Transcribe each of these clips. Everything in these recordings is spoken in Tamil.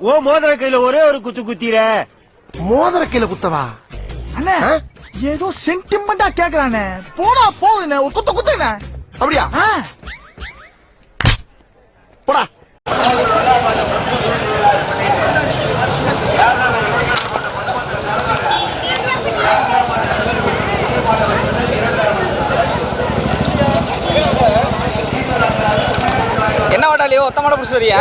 ஓ மோதிர கையில ஒரே ஒரு குத்து குத்திர. மோதிர கையில குத்தவா? அண்ணே ஏதோ சென்டிமெண்டா கேக்குறானே. போடா போகுதுண்ணே. ஒரு குத்து குத்துண்ணே அப்படியா? போடா. என்ன வாட்டாலியோ ஒத்தமாட பிடிச்சி வரியா?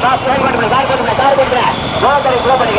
மதுரை பாஸ் கார் போட்டு கார் பண்ணுற கார் பண்ணுற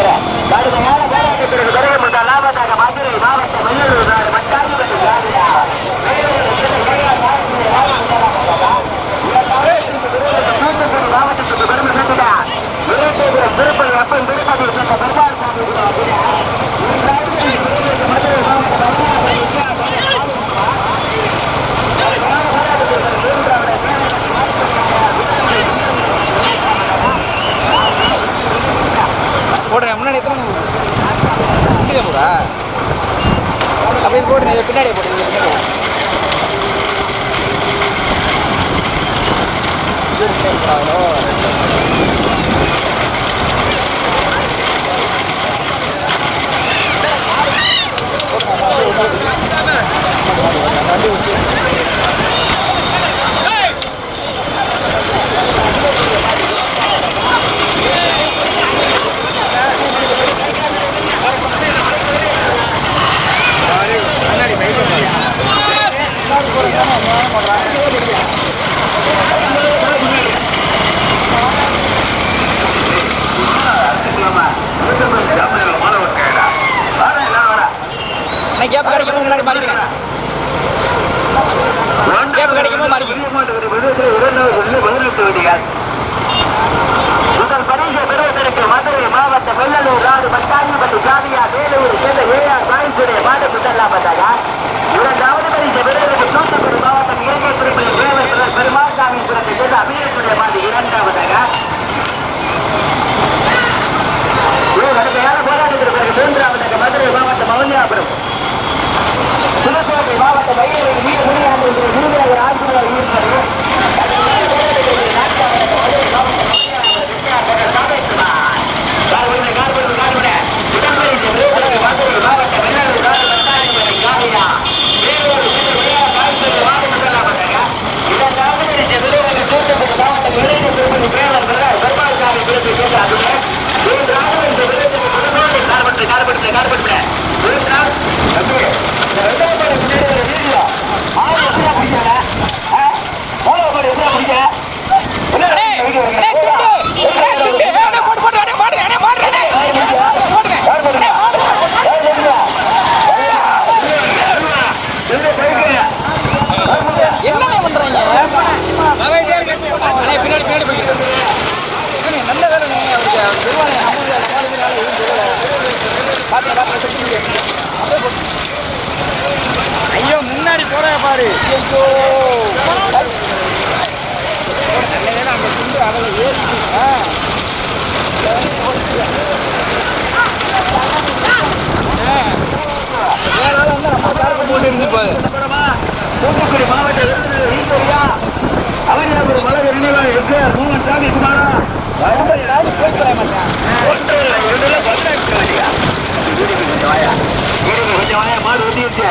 மாடு ஊட்டிடுச்சு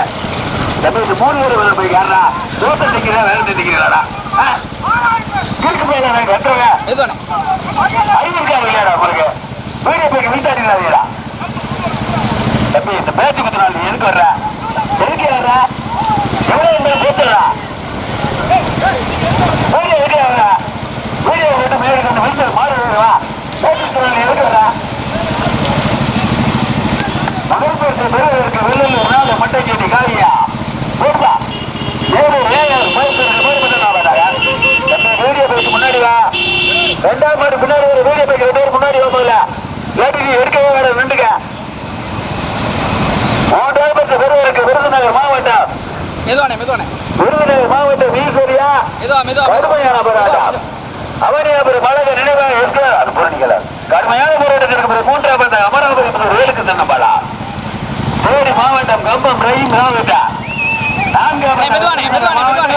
நம்ம இந்த மூணு பேர் வர போய் யாரா தோட்டம் நிக்கிறா வேலை நிக்கிறீங்களா இருக்கு போய் நான் வெட்டுறவங்க எதுவானே? ஐநூறுக்கா இல்லையாடா உங்களுக்கு. வீடியோ போய் வீட்டாடிங்களா தம்பி இந்த பேச்சு குத்து நாள் நீ எதுக்கு வர்ற? எதுக்கு வர்ற? எவ்வளவு இருந்தாலும் போத்துடா வீடியோ எதுக்கு வர்ற? வீடியோ விட்டு மேலே கொண்டு வீட்டில் மாடு வா பேச்சு குத்து நாள் நீ எதுக்கு வர்ற? நகர்புறத்தை பெறுவதற்கு வெள்ளூர் நாடு வீடியோ முன்னாடி வா ரெண்டாம் மாடு முன்னாடி ஒரு வீடியோ பேச்சு பேர் முன்னாடி வா முதல்ல நீ எடுக்கவே வேற நின்றுக்க மூன்றாவது பெற்ற விருதுநகர் மாவட்டம் விருதுநகர் மாவட்டம் ஈஸ்வரியா கடுமையான போராட்டம் அவனியாபுரம் மலக நினைவாக இருக்க அது புரிஞ்சுக்கல கடுமையான போராட்டத்திற்கு பிறகு மூன்றாவது அமராவதி வேலுக்கு தேனி மாவட்டம் கம்பம் ரஹீம் மாவட்டம் நான்காவது.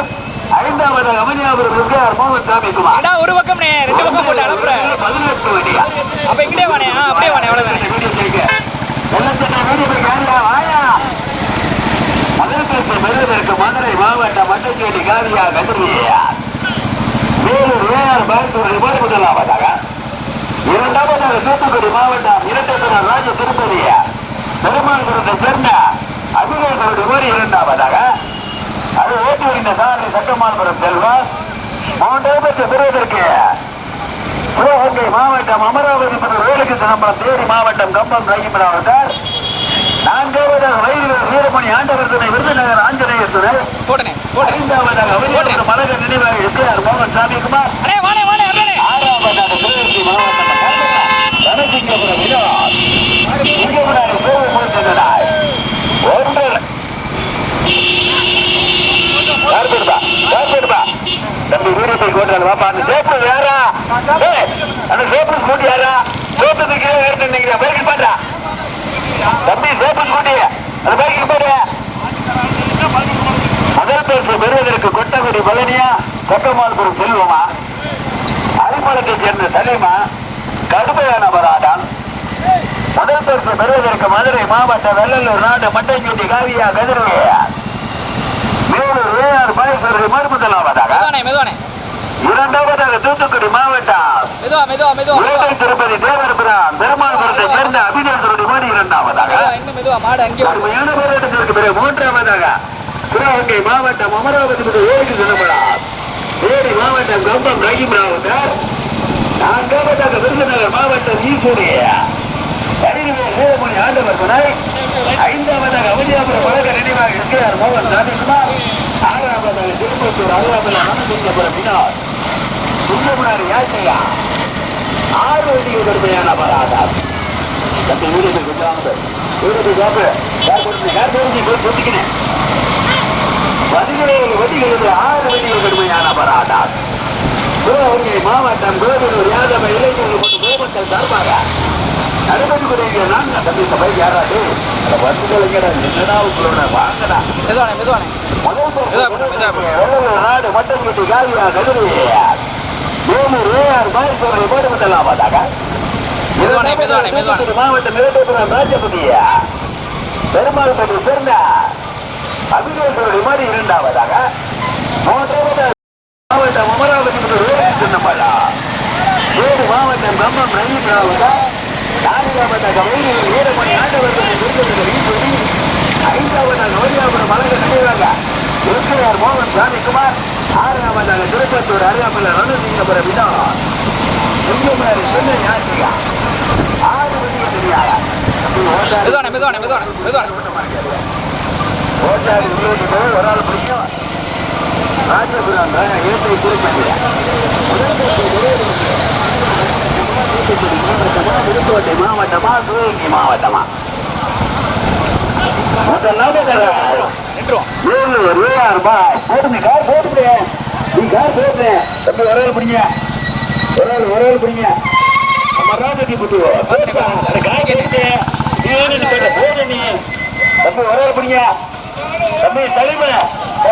ஐந்தாவது அமனியாபுரம் எஸ்ஆர் மோகன் சாமி குமார். ஒரு பக்கம்னே ரெண்டு பக்கம் போட்டு அனுப்புறேன். பதினெட்டு வண்டியா? அப்ப இங்கடே வானே அப்படியே வானே அவ்வளவுதானே. மதுரை மாவட்டம் மட்டச்சேரி காரியா கதிரியா. வேலூர் வேளாண் ரிமோட் முதலாவதாக. இரண்டாவதாக தூத்துக்குடி மாவட்டம் இரட்டத்தனர் ராஜ திருப்பதியா. பெருமாள்புரத்தை சேர்ந்த அபிநேசருடைய ஊர் இரண்டாவதாக அது ஓட்டி வருகின்ற சாரணி சட்டமான்புரம் செல்வம் மூன்றாவது பெறுவதற்கு சிவகங்கை மாவட்டம் அமராவதி வேலுக்கு சிதம்பரம் தேனி மாவட்டம் கம்பம் ரஹீமன் அவர்கள். நான்காவதாக வயதில் வீரமணி ஆண்டவர் துணை விருதுநகர் ஆஞ்சநேயர் துணை ஐந்தாவதாக அவனியாபுரம் மலக நினைவாக எஸ்ஆர் மோகன் வாணே அண்ணே ஆறாவதாக சிவகங்கை மாவட்டம் தனசிங்கபுரம் வினோத் இங்கேவிடாது சேவை முடித்திருந்தார் ஒன்றரை யார்பேடுப்பா யார்பேடுப்பா தம்பி வீரத்தை கோட்டால் வாப்பா அந்த சேப்பு யாரா அந்த சேப்பு ஸ்கூட்டி யாரா சோத்துக்கு கீழே ஏறிட்டு நினைக்கிறேன் பைக்கில் பாட்டா தம்பி சேப்பு ஸ்கூட்டி அந்த பைக்கில் போடு முதல் பரிசு பெறுவதற்கு கொட்டகுடி பழனியா கொட்டமால்புரம் செல்வமா அரிமளத்தை சேர்ந்த சலீமா கடுமையான பராடம் முதல் பரிசு பெறுவதற்கு மதுரை மாவட்டம் வெள்ளலூர் நாடு மட்டைக்குட்டி காவியா கதிரையா மேலூர் வேளாண் பாயசரி மறுமுதலாவதாக. இரண்டாவதாக தூத்துக்குடி மாவட்டம். திருப்பதி தேவரபுரம் பெருமாள்புரத்தை சேர்ந்த அபிநேசருடைய மோடி இரண்டாவதாக. கடுமையான போராட்டத்திற்கு பிறகு மூன்றாவதாக சிவகங்கை மாவட்டம் அமராவதி முதல் ஏழுக்கு செல்லப்படார் தேனி மாவட்டம் கம்பம் ரஹீம் ராவுத்தர். நான்காவதாக விருதுநகர் மாவட்டம் ஈஸ்வரிய கருவிவேல் வீரமணி ஆண்டவர் துணை ஐந்தாவதாக அவனியாபுரம் வழக்க நினைவாக எஸ்கேஆர் மோகன் சாமிக்குமார் ஆறாவதாக திருப்பத்தூர் அருகாமல் மனசுந்தபுரம் வினோத் சுந்தரமுனாரி யாத்திரையா ஆறு வண்டிகள் கடுமையான அபராதம் தம்பி வீரர்கள் கொஞ்சம் வீரர்கள் யார் கொடுத்து யார் கொடுத்து போய் சொத்திக்கினேன் பதினேழு வண்டிகளுக்கு ஆறு வண்டிகள் கடுமையான அபராதம். சிவகங்கை மாவட்டம் கோவிலூர் யாதவ இளைஞர்கள் மற்றும் பொதுமக்கள் சார்பாக நடைபெற்றுக்கூடிய நான்கு தம்பி பைக் யாராட்டு அந்த பஸ்ஸுகள் என்னடா உங்களோட வாங்கடா. மெதுவானே மெதுவானே. முதல் நாடு மட்டக்குடி காவியா கதிரையார் வேலூர் ஏஆர் மெதுவானே, மெதுவானே, மெதுவானே. மாவட்டம் நிலத்தபுரம் ராஜபதியா பெருமாள் பெற்று சேர்ந்த அபிநேஸ்வரர் மாதிரி இரண்டாவதாக மூன்றாவது மாவட்டம் அமராவதி முதல் வேலூர் சின்னமல்லா ஏழு மாவட்டம் கம்பம் ரயிலாவதா நான்காவதாக வயலில் வீரமணி ஆண்டவர்கள் ஈஸ்வரி ஐந்தாவதாக நோடியாபுரம் மலக நினைவாக எஸ்ஆர் மோகன் சாமிக்குமார் ஆறாவதாக திருப்பத்தூர் அருகாமல் ரணசிங்கபுரம் விதா. சிங்கமாரி சென்னை யாத்திரிகா ஆறு மணிக்கு தெரியாத மெதுவானே மெதுவானே மெதுவானே மெதுவானே. ஓட்டாடி உள்ளூட்டு போய் ஒரு ஆள் பிடிக்கும். ராஜபுரம் ஏற்றை குறிப்பிட்ட புதுக்கோட்டை மாவட்டமா சிவகங்கை மாவட்டமா நீ தம்பி ஒரு பிடிங்க தம்பி தலைமை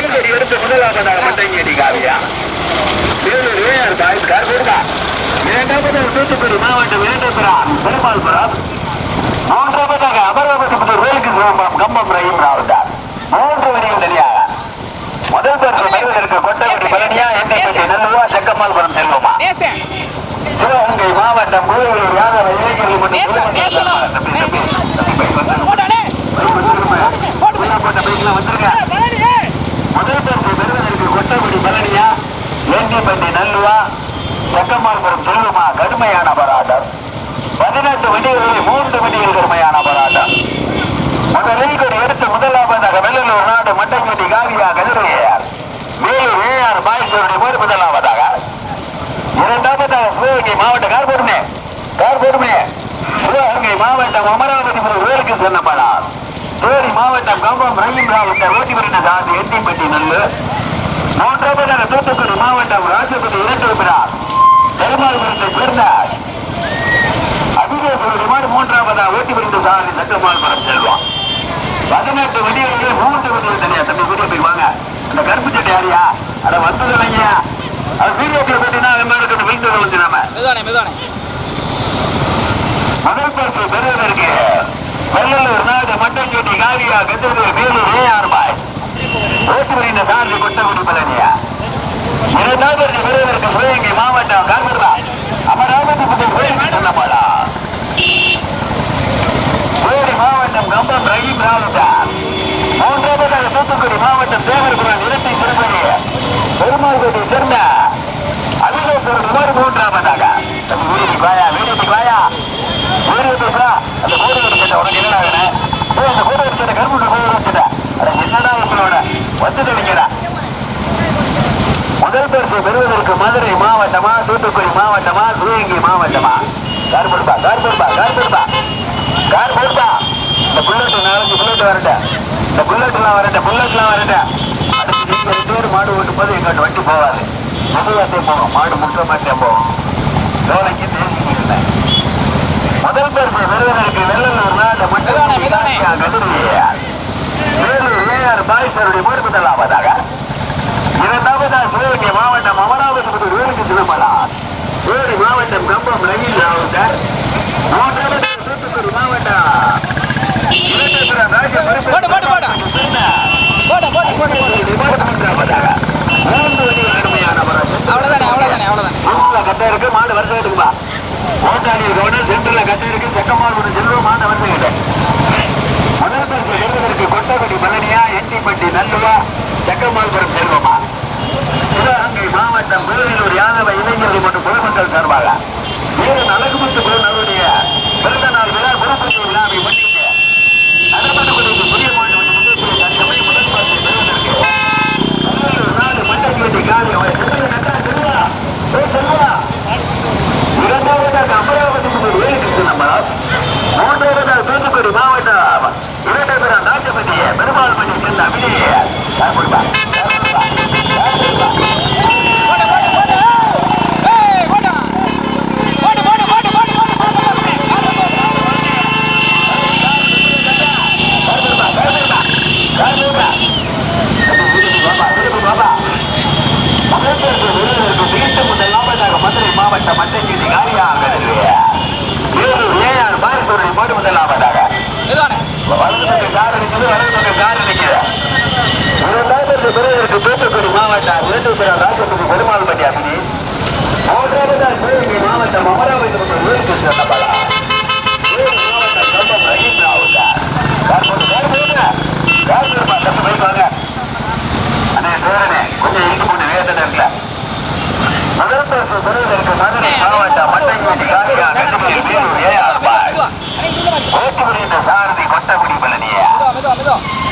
மட்டும் பார்த்துருங்க முதலாவதாக மட்டங்கேடி காவியா. வேலூர் வேயார் பாய்ஸ் கார்பூர்கா இரண்டாவதாக தூத்துக்குடி மாவட்டம் இரண்டாபுரம் பெருமாள்புரம். மூன்றாவதாக அமராவதிபுத்தூர் வேலுக்கு சிவம்பரம் கம்பம் ரஹீம் ராவுதார் மூன்று வரையும் தனியாக முதல் பரிசு பெறுவதற்கு கொட்டகுடி பழனியா எண்ணிப்பட்டி நல்லுவா செக்கம்மாள்புரம் செல்வமா? சிவகங்கை மாவட்டம் முழுவதும் யாதவ இளைஞர்கள் நேசன் நேசனும் தம்பி, தம்பி, தம்பி, பைக் வந்துருங்க. போட்டானே பைக் வந்துருங்க. உள்ள போட்ட பைக்ல வந்துருங்க பழனியே முதல் பரிசு பெறுவதற்கு கொட்டகுடி பழனியா எண்ணிப்பட்டி நல்லுவா செக்கம்மாள்புரம் செல்வமா கடுமையான போராட்டம். பதினெட்டு விதிகளில் மூன்று விதிகள் கடுமையான போராட்டம். முதலில் கொடி எடுத்து முதலாவதாக வெள்ளலூர் நாடு மட்டங்குடி காவியா கதிரையார் வேலூர் ஏஆர் பாய்சருடைய போர் முதலாவதாக. இரண்டாவதாக சிவகங்கை மாவட்ட கார்பூர்மே கார்பூர்மே சிவகங்கை மாவட்டம் அமராவதி வேலுக்கு சொன்னப்படார் தேனி மாவட்டம் கம்பம் ரஹீம் ராவுத்தர் ஓட்டிவிருந்த சாதி எட்டிப்பட்டி நல்லு மூன்றாவதாக தூத்துக்குடி மாவட்டம் ராஜபதி இரண்டு பிறார் பெருமாள் விருந்தை சேர்ந்தார் அதிகேஸ்வரர் மாதிரி மூன்றாவதாக ஓட்டிவிருந்த சாதி சட்டமால் செல்வான் பதினெட்டு வண்டிகளில் மூன்று வண்டிகள் தனியா தம்பி வீடியோ போய் வாங்க. அந்த கருப்பு சட்டை யாரியா? அட வந்தது வைங்க அது வீடியோக்குள்ள போட்டீங்கன்னா அது மாதிரி இருக்கட்டும் வீட்டு வந்து நாம முதல் பரிசு பெறுவதற்கு வெள்ளலூர் நாடு மட்டஞ்சேட்டி காவியா கந்தூர் வேலூர் ஏஆர் பாய் ஓட்டுவரின் சார்ஜ் கொட்டகுடி பழனியா இரண்டாவது பரிசு சிவகங்கை மாவட்டம் கார்புரா அமராவதி புத்தூர் கோயில் சொன்னபாடா வேறு மாவட்டம் கம்பம் ரஹீம் ராவுதா மூன்றாவதாக தூத்துக்குடி மாவட்டம் தேவர்புரம் இரட்டை திருப்பதி. பெருமாள்கோட்டை சேர்ந்த அபிலேஸ்வரர் குமார் மூன்றாவதாக. நம்ம வீட்டுக்கு வாயா வீட்டுக்கு வாயா. வீடு பேசுறா அந்த கோடி எடுத்துட்ட உனக்கு என்னடா வேணும்? அந்த கோடி எடுத்துட்ட கரும்பு கூடு எடுத்துட்ட அட என்னடா உங்களோட வந்து முதல் பரிசு பெறுவதற்கு மதுரை மாவட்டமா தூத்துக்குடி மாவட்டமா சிவகங்கை மாவட்டமா? கார் பொறுப்பா கார் பொறுப்பா கார் பொறுப்பா. கார் பொறுப்பா. இந்த புல்லட் நாலஞ்சு புல்லட் வரட்ட. இந்த புல்லட்லாம் வரட்ட புல்லட்லாம் வரட்டும் அடுத்து நீங்க ரெண்டு பேர் மாடு ஓட்டும் போது எங்கள்கிட்ட வண்டி போகாது. மெதுவாத்தே போகும் மாடு முட்ட போவோம் போகும் வேலைக்கு பேசிக்கிட்டு முதல் பரிசு பெறுவதற்கு வெள்ளலூர் நாடு மெதுவானே, மெதுவானே. மட்டும் கதிரியார் வேலூர் ஏஆர் பாய்சருடைய மூன்று முதலாவதாக இரண்டாவதா சிவகங்கை மாவட்டம் அமராவதி வேலுக்கு சிதம்பரா வேலி மாவட்டம் கம்பம் ரயில் ராவுத்தர் மூன்றாவது தூத்துக்குடி மாவட்டம் இரண்டாபுரம் ராஜபுரம் போடு, போடு, போடு. போட போட போட போட மூன்றாவதாக மூன்று வண்டிகள் கடுமையான போராட்டம் அவ்வளவுதானே அவ்வளவுதானே அவ்வளவுதானே சென்ட்ரல கட்ட இருக்கு மாடு வருஷம் ஓட்டாளி கவர்னர் சென்ட்ரல கட்ட இருக்கு செல்வம் மாடு வருஷம் முதல் பரிசு பெறுவதற்கு கொட்டகுடி பழனியா எட்டிப்பட்டி நல்லுவா செக்கமால்புரம் செல்வமா? சிவகங்கை மாவட்டம் வேலூர் யாதவ இளைஞர்கள் மற்றும் பொதுமக்கள் சார்பாக வீர அழகுமுத்து குழுவினருடைய பிறந்த நாள் விழா குருப்பத்து விழாவை முன்னிட்டு மாட்டு வண்டி நிகழ்ச்சியை தற்சமயம் முதல் பரிசு பெறுவதற்கு வேலூர் நாடு மண்டபி காலி அவரை செல்லுங்க நக்கா செல்வா ஏ செல்வா இரண்டாவதாக அமராவதி முதல் வேலுக்கு நம்பர் மூன்றாவதாக தூத்துக்குடி மாவட்டம் இரண்டாவது ராஜபதி பெருமாள் மணி சென்ற அபிநய யார் கொடுப்பா யார் கொடுப்பா யார் கொடுப்பா போடு போடு போடு ஏய் போடு போடு போடு போடு போடு போடு மதுரை மாவட்டம் மட்டஞ்சேரி காரியாக ஏஆர் பாரசூரின் போது முதலாவதாக மெதுவானே வலது பக்கம் கார் இருக்குது வலது பக்கம் கார் நிற்கிறது இரண்டாயிரத்து பெறுவதற்கு தூத்துக்குடி மாவட்டம் வேட்டூர் ராஜபதி பெருமாள் பட்டி அபினி. மூன்றாவது சிவகங்கை மாவட்டம் அமராவதி ஊருக்கு சொன்னபலா மாவட்டம் கம்பம் ரஹீம் ராவுதா போட்டு கார் போடுங்க கார் போடுமா தப்பு போய்வாங்க அண்ணே சோழனே கொஞ்சம் இருக்கு போட்டு வேதனை இருக்கல. முதல் பரிசு பெறுவதற்கு மதுரை மாவட்டம் மட்டங்குடி காரியா கண்டுபிடி வேலூர் ஏஆர் பாய். ஓட்டுமுடி இந்த சாரதி கொட்டகுடி பழனியா.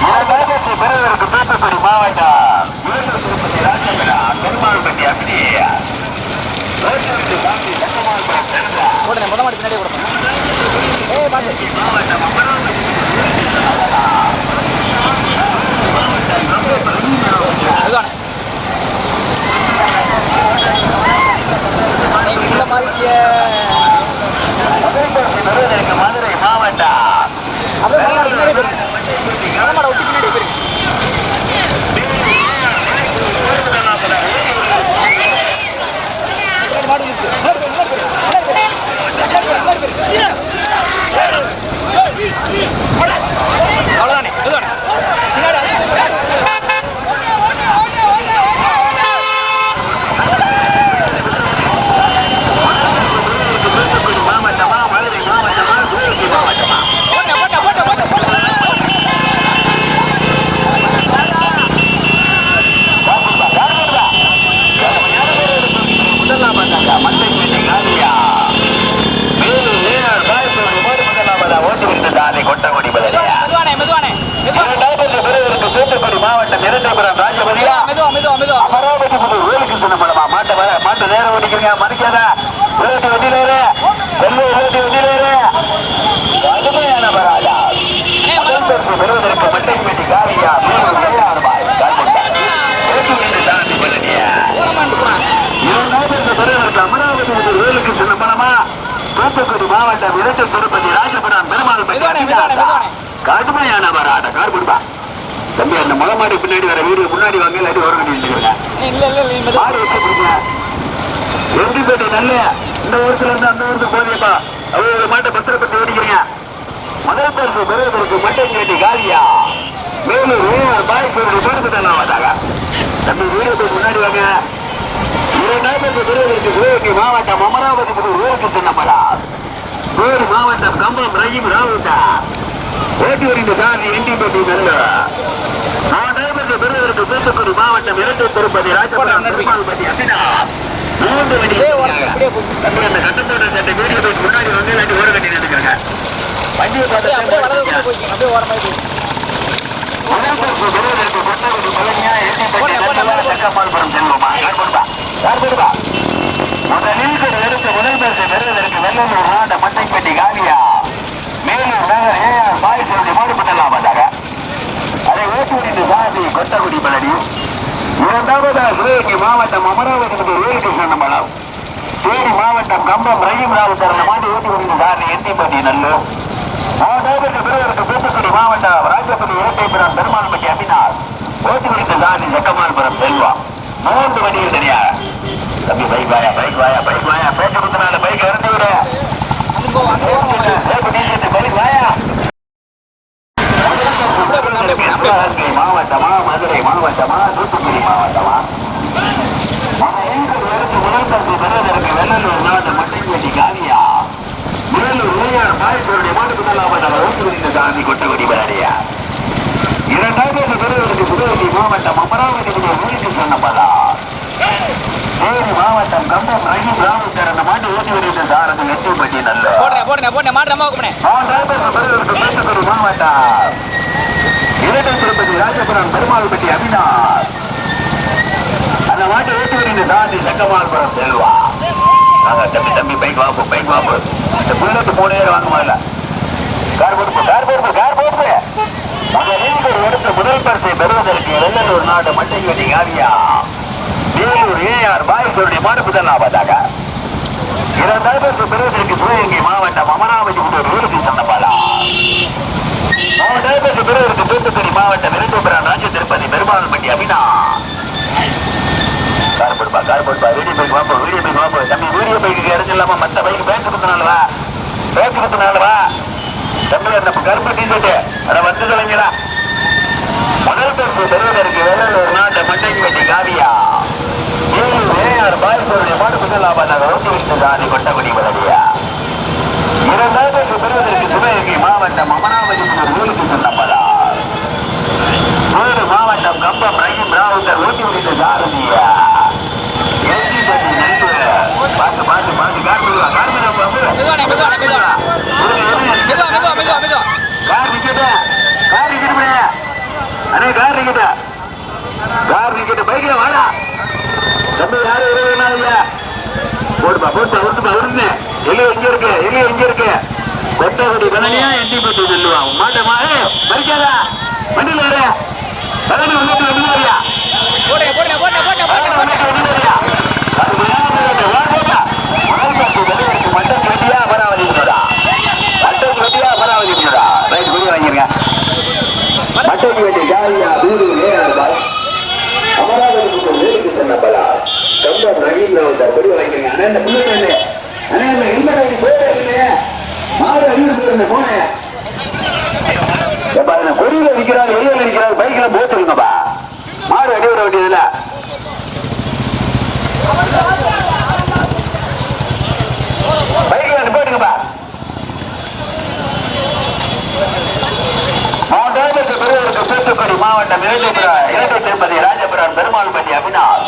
இரண்டாயிரத்தி பெறுவதற்கு தூத்துக்குடி மாவட்டம் வேலூர் திருப்பதி ராஜபலா பெருமாள்பட்டி அபினியா ஓட்டுமுடி சாரதி மாடி பின்னாடியே கொடுப்பேன் ஏய் பாத்து. நீ உள்ள மாவட்டம் இரண்டாபுரம் ராஜபதியா? அமராவதி புது வேலைக்கு சொன்ன மேடமா மாட்டை வர மாட்டை நேரம் ஓடிக்கிறீங்க மறைக்காத இருபத்தி வண்டியிலேரு எல்லோ இருபத்தி வண்டியிலேரு அருமையான வராஜா பெறுவதற்கு மட்டைப்பேட்டி காவியா மீண்டும் விளையாடுவாய் அமராவதி முதல் வேலுக்கு சின்னமனமா தூத்துக்குடி மாவட்டம் இரட்டை திருப்பதி ராஜபுரம் பெருமாள் கடுமையானவர் ஆட கார்புடுவா அந்த முத மாடி பின்னாடி வர வீடு முன்னாடி வாங்க இல்லாட்டி ஒரு கட்டி வச்சுக்கிறேன் இல்ல இல்ல இல்ல மெதுவா மாடு வச்சு கொடுங்க. எம்பி பேட்டை நல்ல இந்த ஊருக்கு இருந்து அந்த ஊருக்கு போதியப்பா. அவங்க மாட்டை பத்திரப்பட்டு ஓடிக்கிறீங்க. முதல் பரிசு பெறுவதற்கு மட்டை கேட்டி காலியா. மேலும் வேறு பாய்க்கு பேருக்கு நான் வந்தாங்க தம்பி வீரத்துக்கு முன்னாடி வாங்க. இரண்டாயிரத்தி பெறுவதற்கு சிவகங்கை மாவட்டம் அமராவதி ஊருக்கு சின்னப்படா வேறு மாவட்டம் கம்பம் ரஹீம் ராவுட்டா. ஓட்டி வருகின்ற சாமி எண்டிப்பட்டி நல்ல நான்காயிரத்து பெறுவதற்கு தூத்துக்குடி மாவட்டம் இரட்டை திருப்பதி ராஜபுரம் மூன்று போகுது. தம்பி, அந்த கட்டத்தோட சட்டை வீடியோ போய் முன்னாடி வந்து இல்லாட்டி ஓர கட்டி நினைக்கிறாங்க வண்டியை பார்த்து போய் முதல்வருக்கு பெறுவதற்கு கொட்டகுடி பழனியா எண்டிப்பட்டி நல்ல தக்கம்மாள்புரம் செல்வமா? யார் கொடுப்பா யார் கொடுப்பா முதலில் எடுத்து முதல் பரிசு பெறுவதற்கு வெள்ளலூர் நாட்ட மட்டைப்பட்டி நகர் ஏஆர் பாய்ச்சலுடைய மாடுபட்டலாம் அதை ஓட்டுநர் சாதி கொத்தகுடி பழனி இரண்டாவதாக சிவகங்கை மாவட்டம் அமராவதி வேலுகிருஷ்ணன் மலம் தேனி மாவட்டம் கம்பம் ரஹீம் ராவ் தரந்த மாட்டு ஓட்டுநர் சாதி எந்திபதி நல்லூர் மூன்றாவது பிறகு தூத்துக்குடி மாவட்டம் ராஜபதி இரட்டைபுரம் பெருமாள்பட்டி அபினார். ஓட்டுநர் சாதி சக்கமால்புரம் செல்வா. மூன்று வண்டிகள் தனியா தம்பி பைக் வாயா பைக் வாயா பைக் வாயா. பேச்சு குத்துனால பைக் இறந்து விட அது போ அந்த ஓரமாக பைக் வாயா சிவகங்கை மாவட்டமா மதுரை மாவட்டமா தூத்துக்குடி மாவட்டமா முதல் பரிசு பெறுவதற்கு வெள்ளலூர் நாடு மட்டைப்பட்டி காலியா முதலூர் உரையார் பாயத்தோருடைய மாட்டுக்குள்ளாவட்ட ஓட்டுநர் சாமி கொட்டகுடி பலனியா இரண்டாவது பெறுவதற்கு சிவகங்கை மாவட்டம் அமராவதி ஊருக்கு சொன்னப்பதா தேனி மாவட்டம் கம்பம் ரஹீம் ராமேஸ்வரன் அந்த மாட்டு சாரதி எட்டிப்பட்டி நல்ல. போடுறேன் போடுறேன் போடுறேன் மாட்டு மூன்றாவது பெறுவதற்கு தூத்துக்குடி மாவட்டம். இரட்டை திருப்பதி ராஜபுரம் பெருமாள்பட்டி அபினார் அந்த மாட்டு ஓட்டி வருகின்ற சாரதி சக்கமால்புரம் செல்வா. தம்பி தம்பி பைக் வாப்பு பைக் வாப்பு. இந்த புல்லட்டு மூணு பேர் வாங்க முதல்ல கார் பொறுப்பு கார் பொறுப்பு கார் பொறுப்பு முதலில் ஒரு இடத்துல முதல் பரிசை பெறுவதற்கு வெள்ளலூர் நாடு மட்டைவெட்டி காவியா வேலூர் ஏஆர் பாய்களுடைய மாடுபுதல் ஆபத்தாக. இரண்டாவது பரிசு பெருவதற்கு சிவகங்கை மாவட்டம் அமராவதி முதல் ஊருக்கு சொன்னபாலா மூன்றாவது பரிசு பெறுவதற்கு தூத்துக்குடி மாவட்டம் ராஜ திருப்பதி பெருமாள்பட்டி அபினா கார் பொறுப்பா வீடியோ பைக் வாப்போ வீடியோ பைக் தம்பி வீடியோ பைக்கு இறங்க இல்லாம மத்த பைக் பேச்சு குத்துனாலவா பேச்சு குத்துனாலவா தம்பி அந்த கருப்பு டிஷர்ட் அதை வந்து கலைஞரா முதல் பரிசு பெறுவதற்கு வெள்ளலூர் நாட்டு மட்டைப்பட்டி காவியா ஏழு ஏஆர் பாய்சருடைய மாடு முதல் ஆபாதாக ஓட்டி விட்டு தானி கொட்டகுடி பலடியா இரண்டாவது பரிசு பெறுவதற்கு சிவகங்கை மாவட்டம் அமராவதி நூலுக்கு சொன்னப்பதா வேறு மாவட்டம் கம்பம் ரஹீம் ராவுத்தர் ஓட்டி விட்டு சாரதியா எல்ஜி பட்டி நெல்பு பார்த்து பார்த்து பார்த்து கார்மிகா கார்மிகா மெதுவானே, மெதுவானே, மெதுவா மெதுவா மெதுவா மெதுவா கார் நிக்கட்ட கார் நிக்கட்டு அண்ணே கார் நிக்கட்ட கார் நிக்கட்ட பைக்ல வாடா தம்பி யாரும் இருபதுனா இல்ல போட்டுப்பா விட்டுப்பா விடுங்க எலி எங்க இருக்கு? எலி எங்க இருக்கு? கொட்டகுடி பழனியா எட்டி பட்டி சொல்லுவான் மாட்டமா ஏ பறிக்காதா வண்டியில ஏறு பழனி வந்துட்டு வண்டியில போடுங்க போடுங்க போடுங்க போடுங்க பழனி போடுங்க வந்துட்டு வண்டியில ஏறியா அது விளையாடுறது வா போட்டா முதல் பத்து வெளியிருக்கு மட்டன் வெட்டியா அமராவதி விடுறா மட்டன் வெட்டியா அமராவதி விடுறா ரைட் குடி வாங்கிருங்க மட்டன் வெட்டி ஜாலியா வீடு நேராபாய் அமராவதி முதல் வேலுக்கு சொன்னப்பலா ரொம்ப ரஹீம் ராவுத்தர் கொடி வாங்கிருங்க அண்ணா இந்த புல்லு அண்ணா இந்த போயிருக்கீங்க மாடு அடியில் போயிருந்த போனேன் பாருங்க கொடியில வெளியில பைக்ல போத்துருங்கப்பா மாடு அடி விட வேண்டியதுல. பைக்ல நிப்பாட்டுங்கப்பா பெருவருக்கு மாவட்டம் இரட்டைபுரம் இரட்டை திருப்பதி ராஜபுரம் பெருமாள் பெருமாள்பட்டி அபிநாள்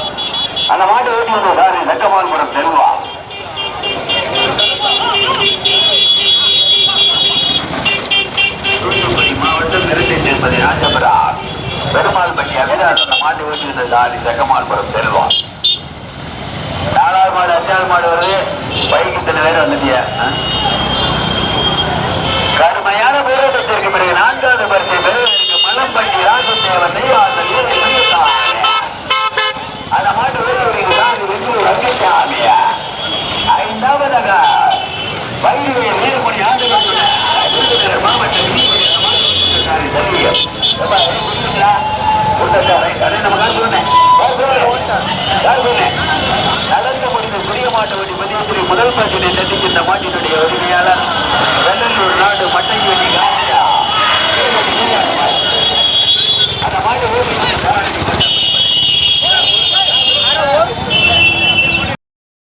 அந்த மாட்டு வேட்பு சாரி தக்கமான்புரம் தெருவா தூத்துக்குடி மாவட்டம் நெருங்கி செல்வது ராஜபுரா பெருமாள் பள்ளி அபிநாத் அந்த மாட்டு ஓட்டுகின்ற சாரி தக்கமான்புரம் செல்வா நாலாவது மாடு அஞ்சாவது மாடு வருது. பைக்கு இத்தனை பேர் வந்துட்டிய? கடுமையான போராட்டத்திற்கு பிறகு நான்காவது பரிசை பெறுவதற்கு மலம்பட்டி ராஜசேவன் நெய்வாசன் சாமியார் ஐந்தாவதாக வயது உயர்மணி ஆண்டுகள் மாவட்ட நடந்து முடிந்த புரியமாட்ட வண்டி பதிவு முதல் பரிசினை தட்டிக்கின்ற மாட்டினுடைய உரிமையாளர் வெள்ளலூர் நாடு மட்டை வண்டி அந்த மாட்டு